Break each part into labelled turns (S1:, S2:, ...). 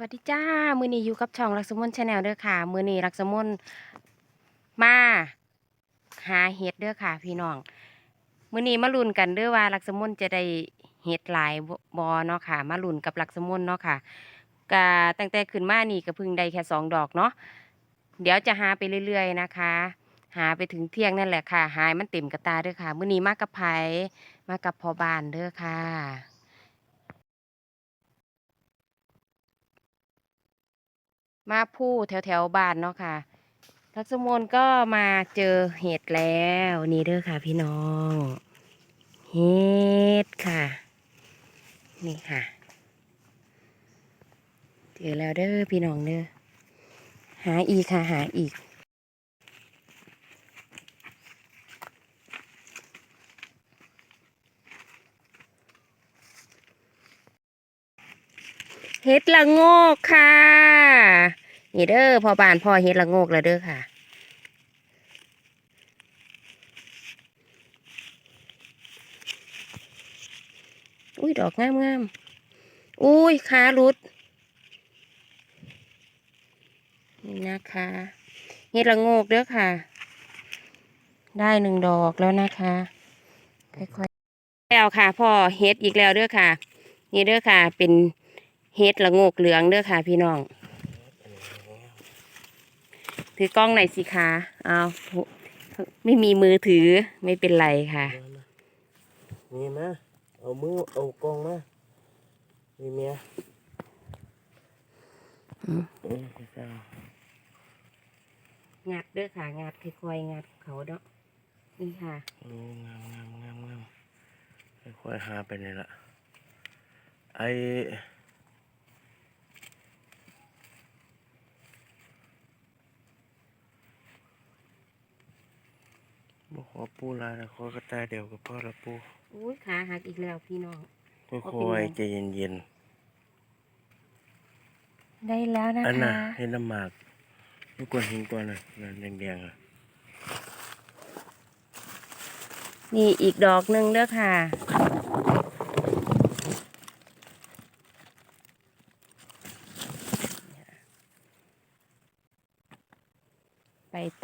S1: วัสดีจ้า มือนี้อยู่กับช่องลักษมนชาแนลเด้อค่ะ มือนี้ลักษมนมาหาเห็ดเด้อค่ะ พี่น้อง มือนี้มาลุ้นกันเด้อว่าลักษมนจะได้เห็ดหลายบอเนาะค่ะ มาลุ้นกับลักษมนเนาะค่ะกะตั้งแต่ขึ้นมานี่ก็พิ่งได้แค่สองดอกเนาะ เดี๋ยวจะหาไปเรื่อย ๆ นะคะ หาไปถึงเที่ยงนั่นแหละค่ะ หายมันเต็มกระตาเด้อค่ะ มือนี้มากับไผมากับพอบานเด้อค่ะ มาผู้แถวแถวบ้านเนาะค่ะทักษมนก็มาเจอเห็ดแล้วนี่เด้อค่ะ พี่น้องเห็ดค่ะ นี่ค่ะ เจอแล้วเด้อพี่น้องเด้อหาอีกค่ะหาอีก เห็ดละโงกค่ะนี่เด้อพอบานพ่อเฮ็ดละโงกแล้วเด้อค่ะ อุ้ยดอกงามงามอุ้ยขาลุดนี่นะคะเฮ็ดละโงกเด้อค่ะ ได้หนึ่งดอกแล้วนะคะค่อยๆแล้วค่ะพ่อเฮ็ดอีกแล้วเด้อค่ะ นี่เด้อค่ะเป็น เฮ็ดละโงกเหลืองเด้อค่ะ พี่น้อง ถือกล้องหน่อยสิคะเอาไม่มีมือถือไม่เป็นไรค่ะ
S2: นี่มาเอามือเอากล้องมานี่เมีย
S1: อืม
S2: เออเจ้า
S1: งัดเด้อค่ะงัดค่อยๆงัดเขาเนาะนี่ค่ะ
S2: โอ้งามงามงามงามค่อยๆหาไปนี่ละไอ บอกขอปูลายนะขอกระต่ายเดียวกับพ่อละปู
S1: อุ้ยขาหักอีกแล้วพี่น้อง
S2: ค่
S1: เอาเป็น
S2: อย
S1: ไง
S2: ๆใจเย็น
S1: ได้แล้วนะ
S2: ๆอันน่ะ
S1: คะ
S2: เห็นน้ำหมากลูกกวนหินตัวน่ะนั่นแดงๆอะ
S1: นี่อีกดอกหนึ่งเด้อค่ะ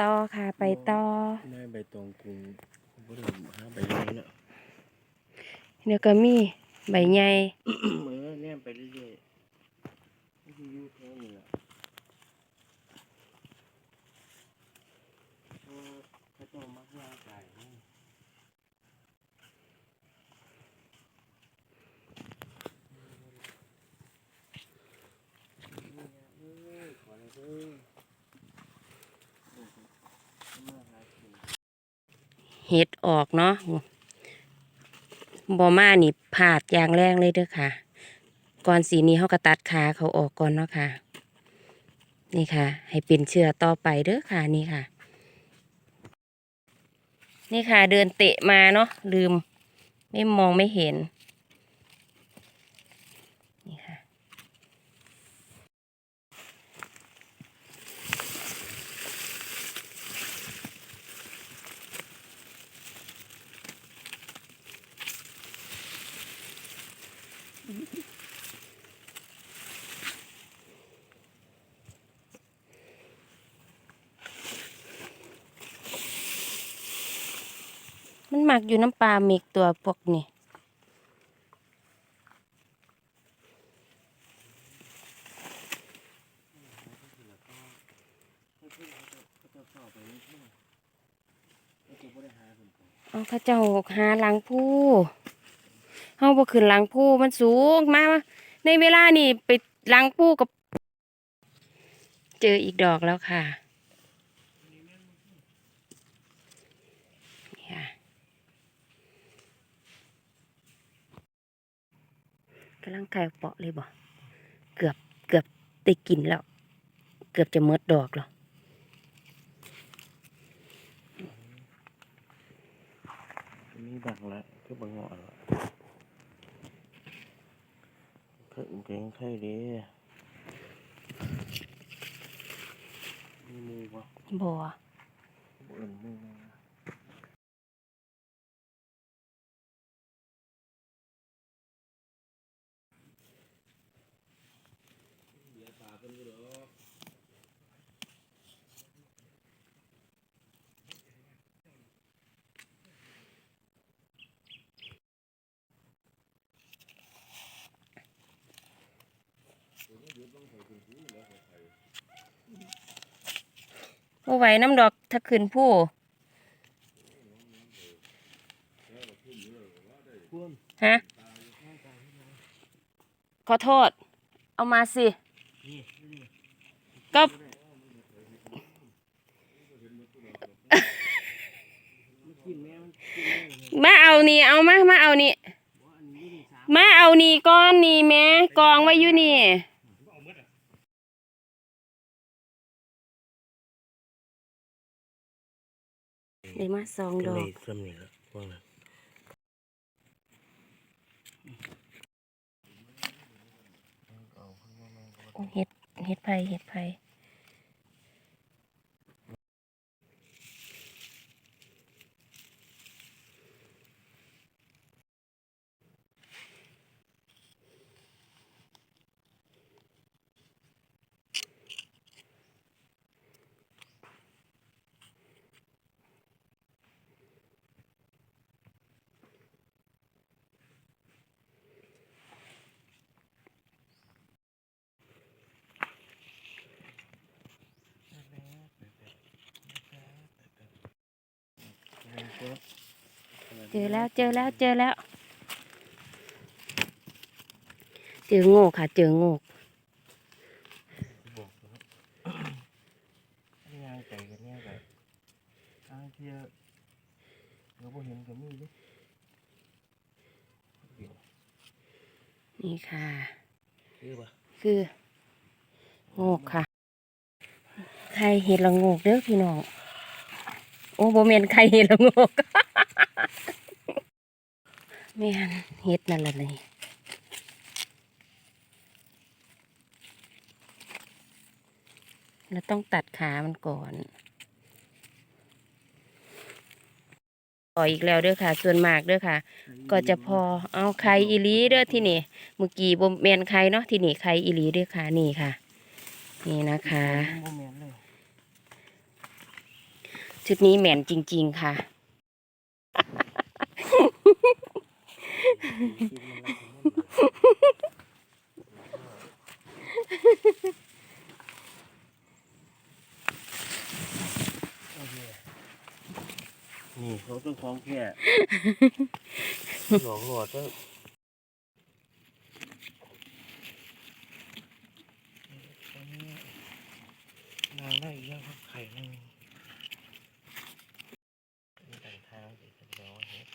S1: ต่อค่ะ ไปต่อ
S2: ได้ใบตองกรุงบ่ได้หาใบใหญ่เนาะ
S1: เดี๋ยวก็มีใบใหญ่
S2: เออเนี่ยไปเรื่อยๆนี่คืออยูแค่นี้แหละเพราะเขาเจ้ามักย่างไก่นี่ขอเลยเด้อมาหากิน
S1: เห็ดออกเนาะบอมานี่ผาดอย่างแรงเลยเด้อค่ะ ก่อนสีนี้เขาก็ตัดขาเขาออกก่อนเนาะค่ะ นี่ค่ะ ให้เป็นเชื้อต่อไปเด้อค่ะนี่ค่ะ นี่ค่ะเดินเตะมาเนาะลืม ไม่มองไม่เห็น มักอยู่น้ำปลาเมกตัวพวกนี้เอาข้าเจ้าหาหลังผู้เฮาบ่ขึ้นหลังผู้มันสูงมา ในเวลานี่ไปหลังผู้กับ เจออีกดอกแล้วค่ะนี่ค่ะกำลังไก่เปาะเลยบ่เกือบเกือบได้กินแล้ว เกือบจะหมดดอกแล้ว
S2: มีบังละคือบังเงาะละเพิ่งเก่งไทยเดีมีมือบ่
S1: บ่
S2: บ่เอิ้นมือนะ
S1: บ่ไหวน้ำดอกถ้าขึ้นผู้
S2: พุ่น
S1: ฮะขอโทษ เอามาสิ
S2: นี่นี่
S1: ก็
S2: มันกินแม่มันกินแม่เลย
S1: มาเอานี่ เอามา มาเอานี่
S2: บ่อันนี้นี่สาม
S1: มาเอานี่ก้อนนี่แม่กองไว้อยู่นี่ ได้มาสองดอก
S2: สำนี่ละพวกนั้น
S1: เห็ดเห็ดไผ่เห็ดไผ่ เจอแล้วเจอแล้วเจอแล้ว เจอโง่ค่ะ เจอโง่
S2: บอกนะครับนี่ยางไก่กันเนี่ยไก่ทางเที่ยเราบ่เห็นกับมีดิเดี๋ยว
S1: นี่ค่ะ
S2: คือปะ
S1: คือ โงกค่ะไข่เห็ดละโงกเด้อพี่น้องโอ้โบเมนไข่เห็ดละงกแม่นเห็ดนั่นแหละนี่เราต้องตัดขามันก่อนต่ออีกแล้วเด้อค่ะ ส่วนมากเด้อค่ะ ก็จะพอเอาไข่อีลีเด้อที่นี่เมื่อกี้บ่แมนไข่เนาะที่นี่ไข่อีลีเด้อค่ะนี่ค่ะ นี่นะคะ
S2: บ่แม่นเลย
S1: ชุดนี้แหมนจริง ๆ ค่ะ
S2: นี่เขาต้องคล้องแค่ หลอกหลอดก็นางได้อีกแล้วครับไข่นั่งมีแต่งทางสิจะบอกว่าเฮ็ด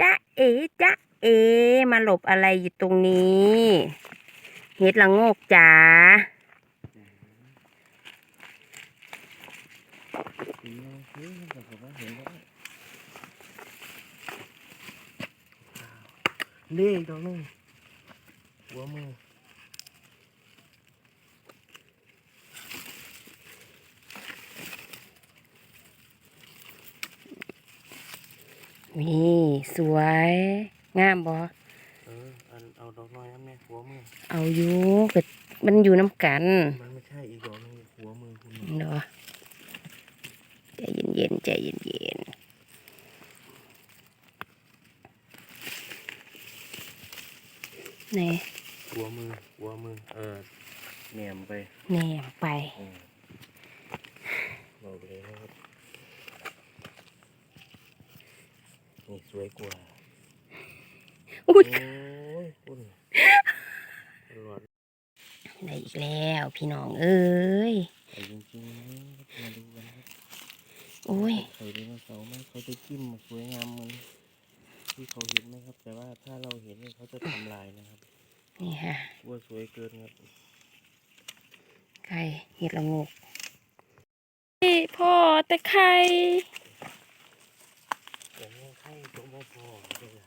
S1: จ๊ะ เอ๋จ๊ะเอ๋มาหลบอะไรอยู่ตรงนี้เฮ็ดละโงกจ๋า
S2: สีมันคือแต่ผมว่าเห็นแล้วนี่อีกตัวหนึงหัวมือ
S1: นี่ สวย งามบ่
S2: เอออันเอาดอกน้อยนั่นแม่หัวมือ
S1: เอาอยู่ก็มันอยู่น้ำกัน
S2: มันไม่ใช่อีกดอกหนึงหัวมือคุณ
S1: เนาะใจเย็นๆใจเย็นๆนี่
S2: หัวมือหัวมือเออแหนมไป
S1: แหนมไป
S2: อืมบอกเลยนะครับ นี่สวยกว่า
S1: อุ้ย
S2: โอ้ยคุณตลอด
S1: ได้อีกแล้วพี่น้องเอ้ย
S2: ไข่จริงๆนะครับมาดูกันครับ
S1: โอ้ย
S2: ไข่ไดโนเสาร์ไหมเขาจะจิ้มมาสวยงามเหมือนที่เขาเห็นไหมครับ แต่ว่าถ้าเราเห็นเนี่ยเขาจะทำลายนะครับ
S1: นี่ค่ะ
S2: ว่าสวยเกินครับ
S1: ไข่เห็ดละโงกนี่พ่อแต่ไข่
S2: แต่เนี่ยไข่ตัวบ่พอเลยล่ะ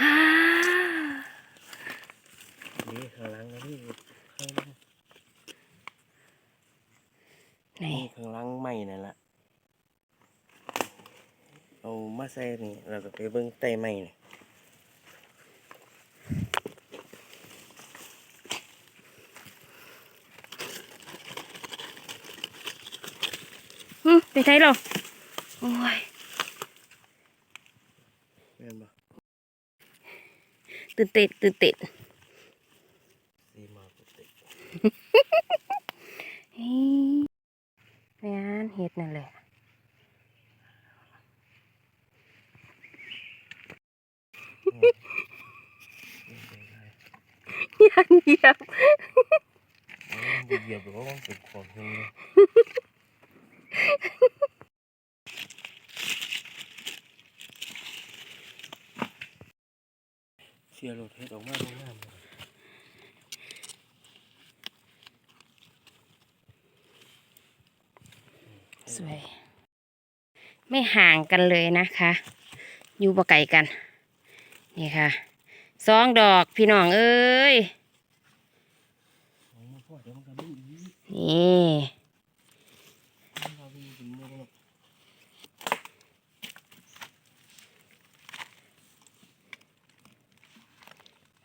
S1: ฮ่า
S2: นี่ข้างหลังนะนี่ไข่นะ
S1: ไหน
S2: นี่ข้างหล่างไม้นั่นละเอามาใส่นี่แล้วก็ไปเบิ่งใต้ไม้นี่
S1: หึไปใช้หรอโอ้ย
S2: แม่นบ่
S1: ตื่นเต้นตื่นเต้น
S2: สีมาปกติ
S1: เฮ้ยแม่นเฮ็ดนั่นแหละ ยังเหยียบ
S2: เหยียบหรือว่ามันเป็นของเฮงเลยเชียร์รถเฮ็ดออกมาตรงนั้นเลย
S1: สวย ไม่ห่างกันเลยนะคะ อยู่บ่ไกลกัน นี่ค่ะสองดอกพี่น้องเอ้ย
S2: เอามาพ่อเดี๋ยวมันก็ไม่อีก
S1: นี่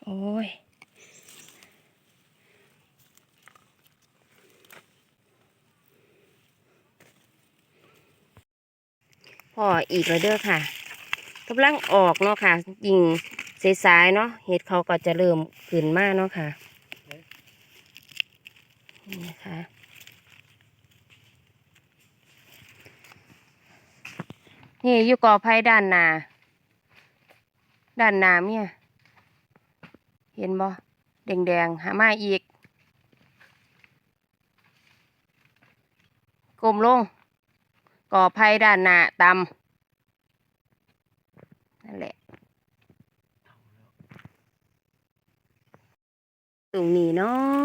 S1: โอ้ยพออีกแล้วเด้อค่ะกำลังออกเนาะค่ะยิงสายๆเนาะเห็ดเขาก็จะเริ่มขึ้นมากเนาะค่ะ นี่นะคะนี่อยู่กอไผ่ด้านหน้าด้านหน้าเมียเห็นบ่แดงๆหามาอีกกลมลงก่อไผ่ด้านหน้าตำนั่นแหละ ตรงนี้เนาะ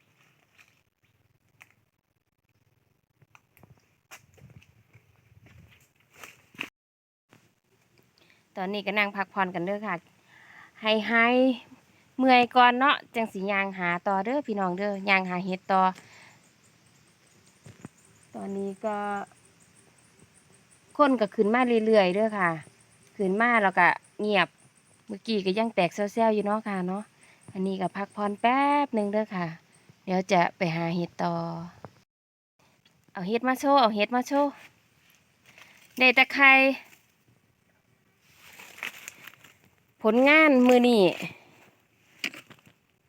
S1: ตอนนี้ก็นั่งพักผ่อนกันเด้อค่ะ ให้หายเมื่อยก่อนเนาะจังสิยางหาต่อเด้อพี่น้องเด้อยางหาเฮ็ดต่อ ตอนนี้ก็ คนก็ขึ้นมาเรื่อยๆเด้อค่ะ ขึ้นมาแล้วก็เงียบ เมื่อกี้ก็ยังแตกเซลๆอยู่เนาะค่ะเนาะ อันนี้ก็พักผ่อนแป๊บหนึ่งเด้อค่ะ เดี๋ยวจะไปหาเห็ดต่อ เอาเห็ดมาโชว์ เอาเห็ดมาโชว์ได้แตะไคร้ ผลงานมือนี่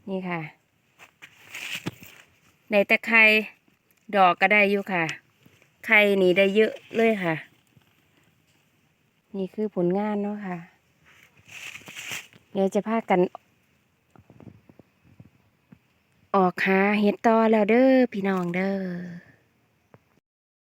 S1: นี่ค่ะได้แตะไคร้ดอกก็ได้อยู่ค่ะ ไข่นี่ได้เยอะเลยค่ะ นี่คือผลงานเนาะค่ะ เดี๋ยวจะพากัน ออกหาเห็ดต่อแล้วเด้อพี่น้องเด้อ